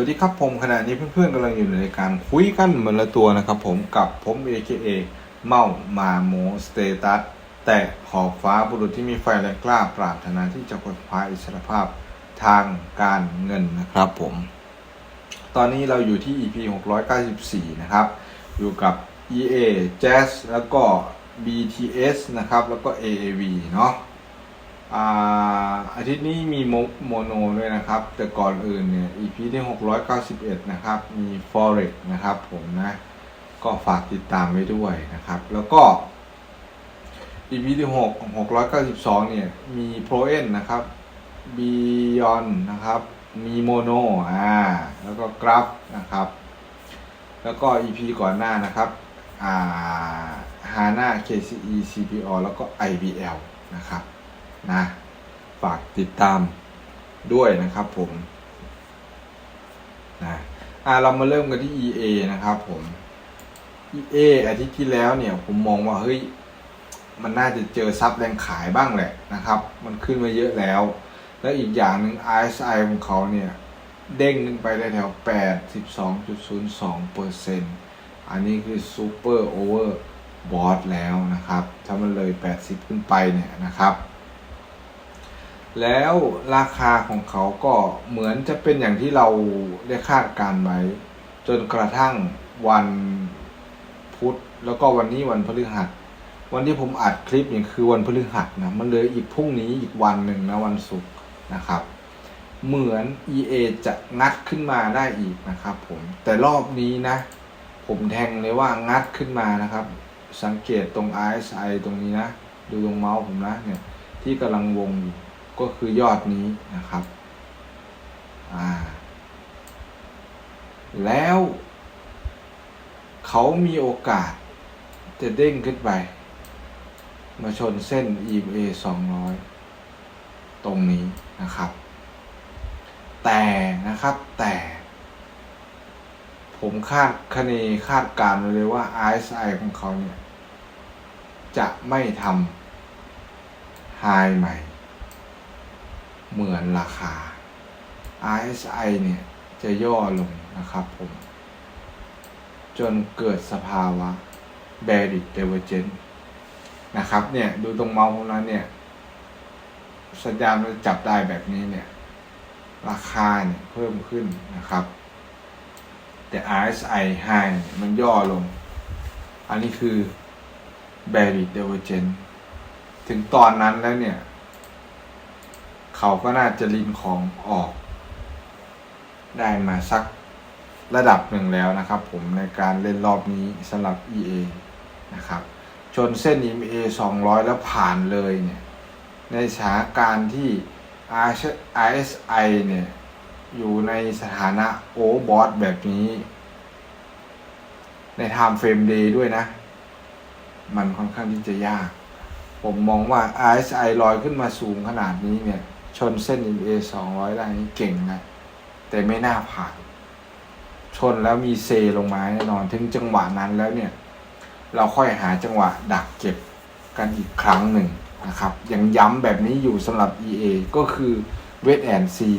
วัสดีครับผมขณะนี้เพื่อนๆกำลังอยู่ในรายการคุยกันเหมือนละตัวนะครับผมกับผม AKA เมามาโมสเตตัสแต่ขอบฟ้าบุรุษที่มีไฟแรงกล้าปรารถนาที่จะค้นคว้าอิสรภาพทางการเงินนะครับผม ตอนนี้เราอยู่ที่ EP 694 นะครับ อยู่กับ EA Jazz แล้วก็ BTS นะครับ แล้วก็ AAV เนาะ อาทิตย์นี้มีโมโมโนด้วยนะครับ แต่ก่อนอื่นเนี่ย EP ที่ 691 นะครับ มี Forex นะครับผมนะ ก็ฝากติดตามไว้ด้วยนะครับ แล้วก็ EP ที่ 6 692 เนี่ย มี Pro N นะครับ Beyond นะครับ มีโมโนอ่า แล้วก็กราฟนะครับ แล้วก็ EP ก่อนหน้านะครับ อ่า HANA KCE CPO แล้วก็ IBL นะครับ นะฝากติดตามด้วยนะครับผมนะอ่าเรามาเริ่มกันที่ EA นะครับผม EA อาทิตย์ที่แล้วเนี่ยผมมองว่าเฮ้ยมันน่าจะเจอซับแรงขายบ้างแหละนะครับ มันขึ้นมาเยอะแล้ว แล้วอีกอย่างหนึ่ง RSI ของเขาเนี่ย เด้งขึ้นไปได้แถว82.02เปอร์เซ็นต์อันนี้คือซูเปอร์โอเวอร์บอทแล้วนะครับ ถ้ามันเลย 80 ขึ้นไปเนี่ยนะครับ แล้วราคาของเขาก็เหมือนจะเป็นอย่างที่เราได้คาดการไว้ จนกระทั่งวันพุธแล้วก็วันนี้วันพฤหัส วันที่ผมอัดคลิปเนี่ยคือวันพฤหัสนะมันเลยอีกพรุ่งนี้อีกวันหนึ่งนะวันศุกร์นะครับ เหมือน EA จะงัดขึ้นมาได้อีกนะครับผมแต่รอบนี้นะ ผมแทงเลยว่างัดขึ้นมานะครับ สังเกตตรง RSI ตรงนี้นะ ดูตรงเมาส์ผมนะเนี่ยที่กำลังวงอยู่ ก็คือยอดนี้นะครับอ่าแล้วเขามีโอกาสจะเด้งขึ้นไป มาชนเส้น EMA 200 ตรงนี้นะครับ แต่นะครับแต่ ผมคาดคะเนคาดการณ์เลยว่า RSI ของเขาเนี่ย จะไม่ทำไฮใหม่ เหมือนราคา RSI เนี่ยจะย่อลงนะครับผม จนเกิดสภาวะ bearish divergence นะครับเนี่ยดูตรงเมาส์พวกนั้นเนี่ย สัญญาณมันจับได้แบบนี้เนี่ย ราคาเนี่ยเพิ่มขึ้นนะครับ แต่ RSI high เนี่ยมันย่อลง อันนี้คือ bearish divergence ถึงตอนนั้นแล้วเนี่ย เขาก็น่าจะลินของออก ได้มาสักระดับหนึ่งแล้วนะครับ ผมในการเล่นรอบนี้สำหรับ EA นะครับ ชนเส้น EMA 200 แล้วผ่านเลยเนี่ย ในสถานการณ์ที่ RSI เนี่ย อยู่ในสถานะโอบอทแบบนี้ ใน Time Frame Day ด้วยนะ มันค่อนข้างที่จะยาก ผมมองว่า RSI ลอยขึ้นมาสูงขนาดนี้เนี่ย ชนเส้น EMA 200 ได้นี่เก่งนะ แต่ไม่น่าผ่าน ชนแล้วมีเซลงมาแน่นอน ถึงจังหวะนั้นแล้วเนี่ย เราค่อยหาจังหวะดักเก็บกันอีกครั้งหนึ่งนะครับ ยังย้ำแบบนี้อยู่สำหรับ EA ก็คือ Wait and See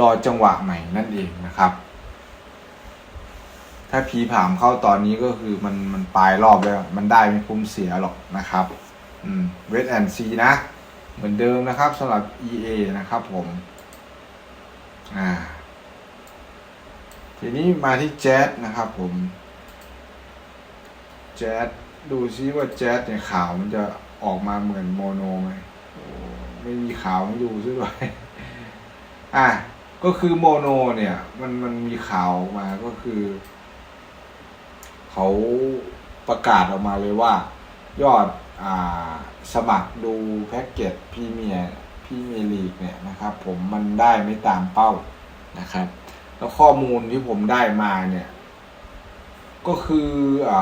รอจังหวะใหม่นั่นเองนะครับ ถ้าผีผามเข้าตอนนี้ก็คือมันมันปลายรอบแล้ว มันได้ไม่คุ้มเสียหรอกนะครับ อืม Wait and See นะ เหมือนเดิมนะครับสำหรับ EA นะครับผม อ่า ทีนี้มาที่แจ๊สนะครับผม แจ๊สดูซิว่าแจ๊สเนี่ยขาวมันจะออกมาเหมือนโมโนไหมไม่มีขาวให้ดูซะด้วย อะ ก็คือโมโนเนี่ย มันมันมีข่าวมาก็คือ เขาประกาศออกมาเลยว่า ยอด สมัครดูแพ็กเกจพรีเมียพรีเมียลีกเนี่ยนะครับผมมันได้ไม่ตามเป้านะครับ แล้วข้อมูลที่ผมได้มาเนี่ย ก็คืออ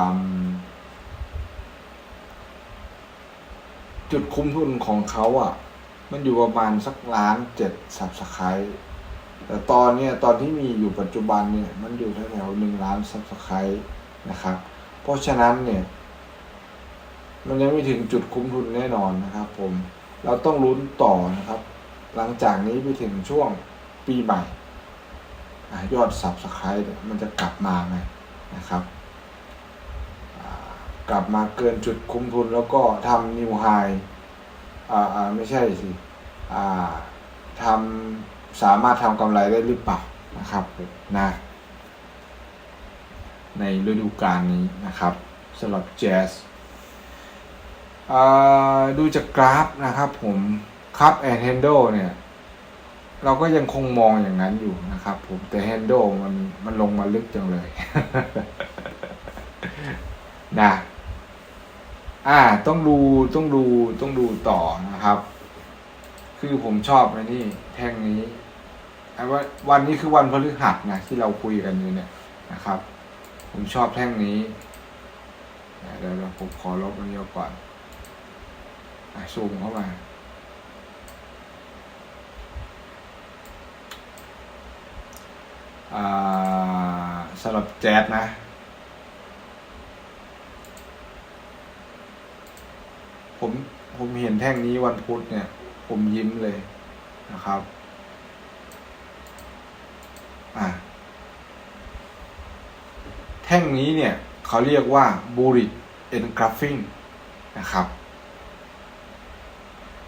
จุดคุ้มทุนของเขาอะ่ะ มันอยู่ประมาณสักล้านเจ็ดสับสไครแต่ตอนเนี้ยตอนที่มีอยู่ปัจจุบันเนี่ย มันอยู่แถวๆหนึ่งล้านสับสไครนะครับ เพราะฉะนั้นเนี่ย มันยังไม่ถึงจุดคุ้มทุนแน่นอนนะครับ ผมเราต้องลุ้นต่อนะครับ หลังจากนี้ไปถึงช่วงปีใหม่อยอด Subscribe เนี่ยมันจะกลับมาไหมนะครับกลับมาเกินจุดคุ้มทุนแล้วก็ทำนิวไฮอ่าไม่ใช่สิอ่าทำสามารถทำกำไรได้หรือเปล่านะครับนะในฤดูกาลนี้นะครับสำหรับแจ๊ส ดูจากกราฟนะครับผมครับแอนด์ n ฮ l โเนี่ย เราก็ยังคงมองอย่างนั้นอยู่นะครับผมแต่ handle มันมันลงมาลึกจังเลยนะอ่าต้องดูต้องดูต้องดูต่อนะครับ คือผมชอบไอ้นี่แท่งนี้ไอ้ว่าวันนี้คือวันพฤหัสนะที่เราคุยกันอยู่เนี่ยนะครับ ผมชอบแท่งนี้เดี๋ยวผมขอลบอันนี้ออกก่อน ซูมเข้ามาสำหรับแจ๊สนะ ผมผมเห็นแท่งนี้วันพุธเนี่ย ผมยิ้มเลยนะครับ อะแท่งนี้เนี่ย เขาเรียกว่า bullet engulfing นะครับ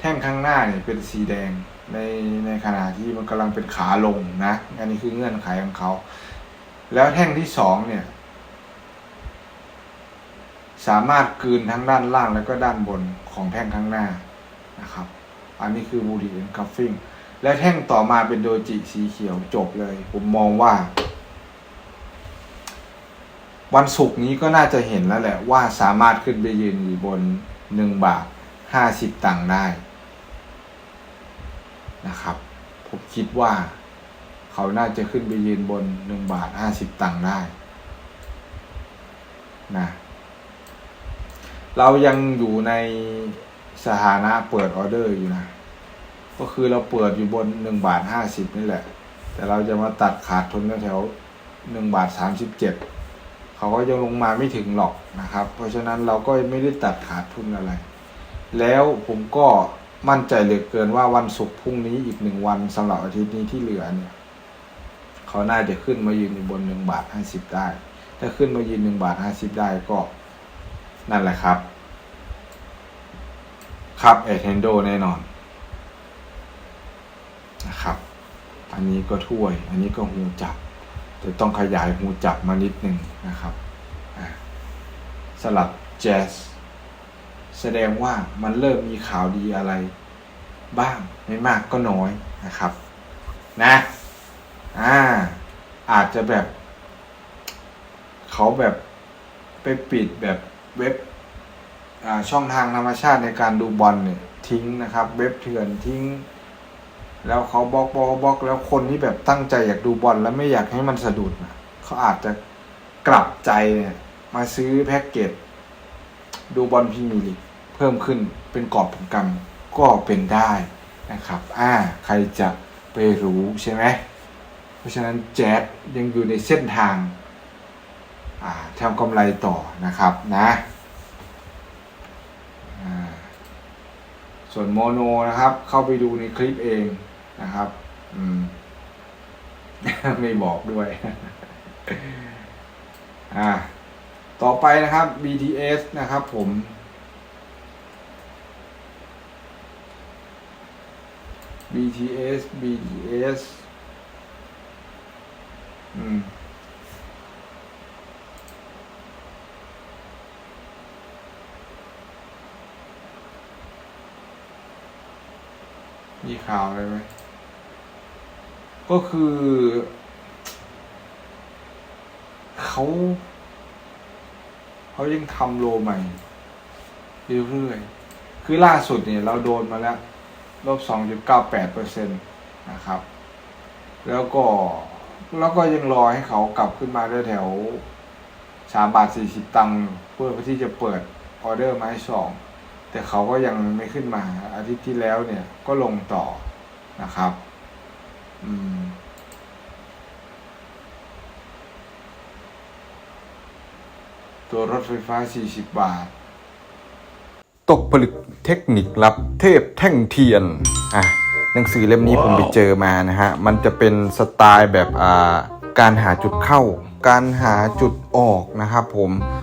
แท่งข้างหน้าเนี่ยเป็นสีแดงในในขณะที่มันกำลังเป็นขาลงนะอันนี้คือเงื่อนไขของเขา แล้วแท่งที่สองเนี่ย สามารถกืนทั้งด้านล่างแล้วก็ด้านบนของแท่งข้างหน้านะครับ อันนี้คือบูดีเอ็นคัฟฟิงและแท่งต่อมาเป็นโดจิสีเขียวจบเลย ผมมองว่า วันศุกร์นี้ก็น่าจะเห็นแล้วแหละว่าสามารถขึ้นไปยืนอยู่บนหนึ่งบาทห้าสิบตังค์ได้ นะครับ ผมคิดว่า เขาน่าจะขึ้นไปยืนบนหนึ่งบาทห้าสิบตังค์ได้นะเรายังอยู่ในสถานะเปิดออเดอร์อยู่นะ ก็คือเราเปิดอยู่บนหนึ่งบาทห้าสิบนี่แหละ แต่เราจะมาตัดขาดทุนแถวหนึ่งบาทสามสิบเจ็ดเขาก็ยังลงมาไม่ถึงหรอกนะครับ เพราะฉะนั้นเราก็ไม่ได้ตัดขาดทุนอะไร แล้วผมก็ มั่นใจเหลือเกินว่าวันศุกร์พรุ่งนี้อีกหนึ่งวันสำหรับอาทิตย์นี้ที่เหลือเนี่ยเขาน่าจะขึ้นมายืนอยู่บนหนึ่งบาทห้าสิบได้ ถ้าขึ้นมายืนหนึ่งบาทห้าสิบได้ก็นั่นแหละครับ ครับเอเทนโดแน่นอนนะครับ อันนี้ก็ถ้วย อันนี้ก็หูจับ แต่ต้องขยายหูจับมานิดหนึ่งนะครับสลับแจ๊ส แสดงว่ามันเริ่มมีข่าวดีอะไร บ้างไม่มากก็น้อยนะครับนะอ่าอาจจะแบบ เขาแบบไปปิดแบบเว็บช่องทางธรรมชาติในการดูบอลเนี่ยทิ้งนะครับ เว็บเถื่อนทิ้ง แล้วเขาบล็อกบล็อกบล็อกแล้วคนที่แบบตั้งใจอยากดูบอลแล้วไม่อยากให้มันสะดุดนะเขาอาจจะกลับใจเนี่ยมาซื้อแพ็กเกจ ดูบอลพรีเมียร์ลีกเพิ่มขึ้นเป็นกอบเป็นกำก็เป็นได้นะครับ อ่า ใครจะไปรู้ใช่ไหม เพราะฉะนั้นแจ๊ดยังอยู่ในเส้นทาง อ่าทำกำไรต่อนะครับนะอ่าส่วนโมโนนะครับ เข้าไปดูในคลิปเองนะครับ อืม ไม่บอกด้วย อ่า ต่อไปนะครับ BTS นะครับผม BTS BTS อืมมีข่าวอะไรไหม ก็คือ เขา เขายังทำโลใหม่เรื่อยๆคือล่าสุดเนี่ยเราโดนมาแล้วลบสองจุดเก้าแปดเปอร์เซ็นตนะครับ แล้วก็แล้วก็ยังรอให้เขากลับขึ้นมาได้แถวสามบาทสี่สิบตังค์เพื่อที่จะเปิดออเดอร์ไม้สองแต่เขาก็ยังไม่ขึ้นมาอาทิตย์ที่แล้วเนี่ยก็ลงต่อนะครับ อืม ตัวรถไฟฟ้า 40 บาท ตกผลึกเทคนิคลับเทพแท่งเทียน อะ หนังสือเล่มนี้ผมไปเจอมานะฮะ มันจะเป็นสไตล์แบบอ่าการหาจุดเข้า การหาจุดออกนะครับผม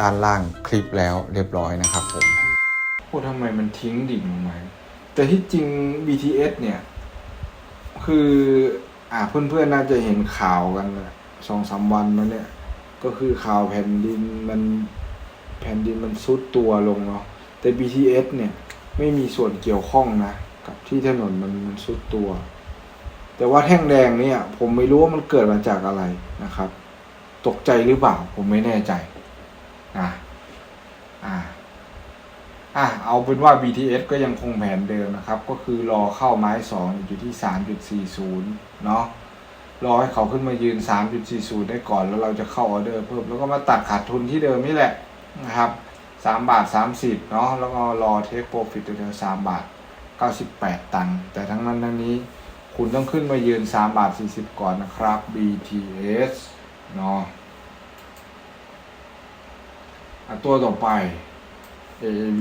ด้านล่างคลิปแล้วเรียบร้อยนะครับผมโอ้ทำไมมันทิ้งดิ่งลงมาแต่ที่จริง BTS เนี่ย คืออ่าเพื่อนๆน่าจะเห็นข่าวกันนะสองสามวันมาเนี่ย ก็คือข่าวแผ่นดินมันแผ่นดินมันซุดตัวลงเนาะแต่ BTS เนี่ยไม่มีส่วนเกี่ยวข้องนะ กับที่ถนนมันมันซุดตัว แต่ว่าแท่งแดงเนี่ย ผมไม่รู้ว่ามันเกิดมาจากอะไรนะครับ ตกใจหรือเปล่า ผมไม่แน่ใจ นะอ่าอะเอาเป็นว่า BTS ก็ยังคงแผนเดิมนะครับ ก็คือรอเข้าไม้สองอยู่ที่3.40เนาะรอให้เขาขึ้นมายืน 3.40 ได้ก่อนแล้วเราจะเข้าออเดอร์เพิ่มแล้วก็มาตัดขาดทุนที่เดิมนี่แหละนะครับ3บาท 30เนาะแล้วก็รอเทคโปรฟิตเดิม3บาท 98 ตังค์แต่ทั้งนั้นทั้งนี้คุณต้องขึ้นมายืน 3 บาท 40 ก่อนนะครับ BTS เนาะ ตัวต่อไป AAV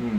อืม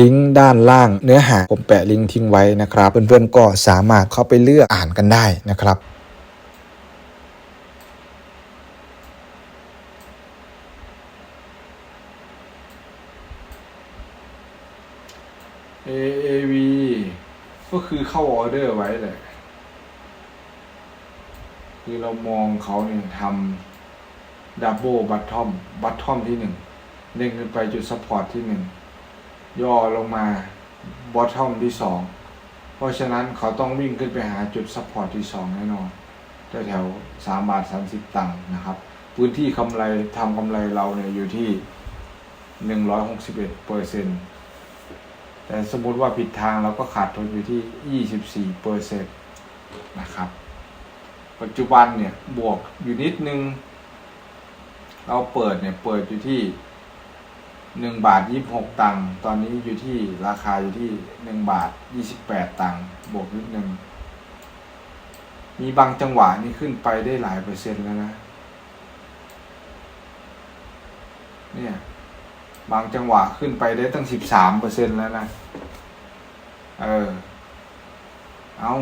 ลิงก์ด้านล่างเนื้อหาผมแปะลิงก์ทิ้งไว้นะครับ เพื่อนๆก็สามารถเข้าไปเลือกอ่านกันได้นะครับ AAV ก็คือเข้าออเดอร์ไว้แหละคือเรามองเขาเนี่ยทำดับเบิลบัตทอม บัตทอมที่หนึ่งเด้งขึ้นไปจุดซัพพอร์ตที่หนึ่ง ย่อลงมาบอททอมที่สองเพราะฉะนั้นเขาต้องวิ่งขึ้นไปหาจุดซัพพอร์ตที่สองแน่นอนแถวแถวสามบาทสามสิบตังค์นะครับ พื้นที่กำไรทำกำไรเราเนี่ยอยู่ที่หนึ่งร้อยหกสิบเอ็ดเปอร์เซ็นต์แต่สมมติว่าผิดทางเราก็ขาดทุนอยู่ที่24เปอร์เซ็นต์นะครับ ปัจจุบันเนี่ยบวกอยู่นิดนึง เราเปิดเนี่ยเปิดอยู่ที่ 1บาท26ตังค์ตอนนี้อยู่ที่ราคาอยู่ที่1บาท28ตังค์บวกนิดนึง มีบางจังหวะนี่ขึ้นไปได้หลายเปอร์เซ็นต์แล้วนะ เนี่ย บางจังหวะขึ้นไปได้ตั้งสิบสามเปอร์เซ็นต์แล้วนะ เออ เอา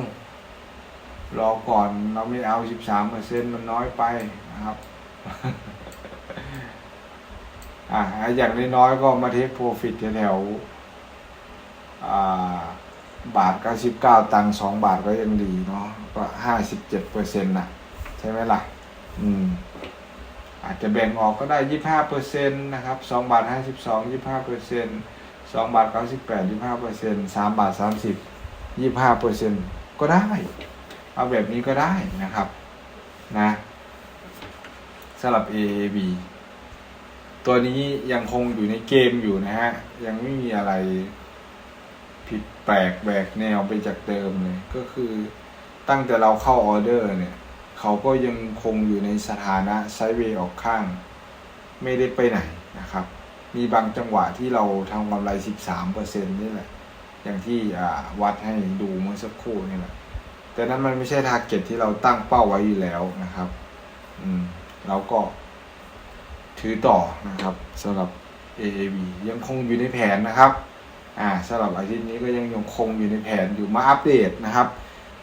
รอก่อนเราไม่เอาสิบสามเปอร์เซ็นต์มันน้อยไปนะครับ อ่าอย่างน้อยๆก็มาเทคโปรฟิตแถวอ่าบาทเก้าสิบเก้าตังสองบาทก็ยังดีเนาะก็ห้าสิบเจ็ดเปอร์เซ็นต์นะใช่ไหมล่ะ อืม อาจจะแบ่งออกก็ได้ยี่ห้าเปอร์เซ็นต์นะครับสองบาทห้าสิบสองยี่ห้าเปอร์เซ็นต์สองบาทเก้าสิบแปดยี่ห้าเปอร์เซ็นต์สามบาทสามสิบยี่ห้าเปอร์เซ็นต์ก็ได้ เอาแบบนี้ก็ได้นะครับ นะสำหรับ AAB ตัวนี้ยังคงอยู่ในเกมอยู่นะฮะ ยังไม่มีอะไรผิดแปลกแบกแนวไปจากเดิมเลย ก็คือตั้งแต่เราเข้าออเดอร์เนี่ย เขาก็ยังคงอยู่ในสถานะไซด์เวย์ออกข้าง ไม่ได้ไปไหนนะครับ มีบางจังหวะที่เราทำกำไร 13%นี่แหละ อย่างที่วัดให้ดูเมื่อสักครู่นี่แหละ แต่นั้นมันไม่ใช่ทาร์เก็ตที่เราตั้งเป้าไว้อยู่แล้วนะครับ อืม เราก็ ถือต่อนะครับสำหรับ AAB ยังคงอยู่ในแผนนะครับอ่าสำหรับอาทิตย์นี้ก็ยังยังคงอยู่ในแผนอยู่มาอัปเดตนะครับ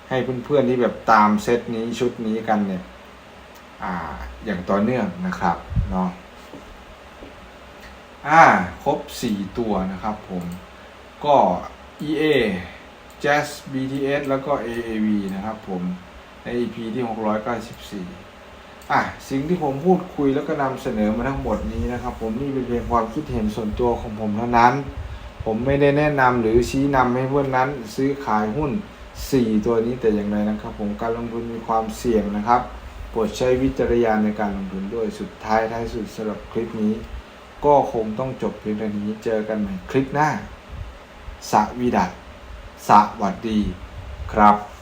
ให้เพื่อนๆที่แบบตามเซตนี้ชุดนี้กันเนี่ยอ่าอย่างต่อเนื่องนะครับเนาะอ่าครบ 4 ตัวนะครับผมก็ EA Jazz BTS แล้วก็ AAV นะครับผมใน EP ที่ 694 อะสิ่งที่ผมพูดคุยแล้วก็นำเสนอมาทั้งหมดนี้นะครับ ผมนี่เป็นเพียงความคิดเห็นส่วนตัวของผมเท่านั้น ผมไม่ได้แนะนำหรือชี้นำให้เพื่อนนั้นซื้อขายหุ้น 4 ตัวนี้แต่อย่างไรนะครับ ผมการลงทุนมีความเสี่ยงนะครับโปรดใช้วิจารณญาณในการลงทุนด้วยสุดท้ายท้ายสุดสำหรับคลิปนี้ ก็คงต้องจบเพียงเท่านี้เจอกันใหม่คลิปหน้าสวีดัสสวัสดีครับ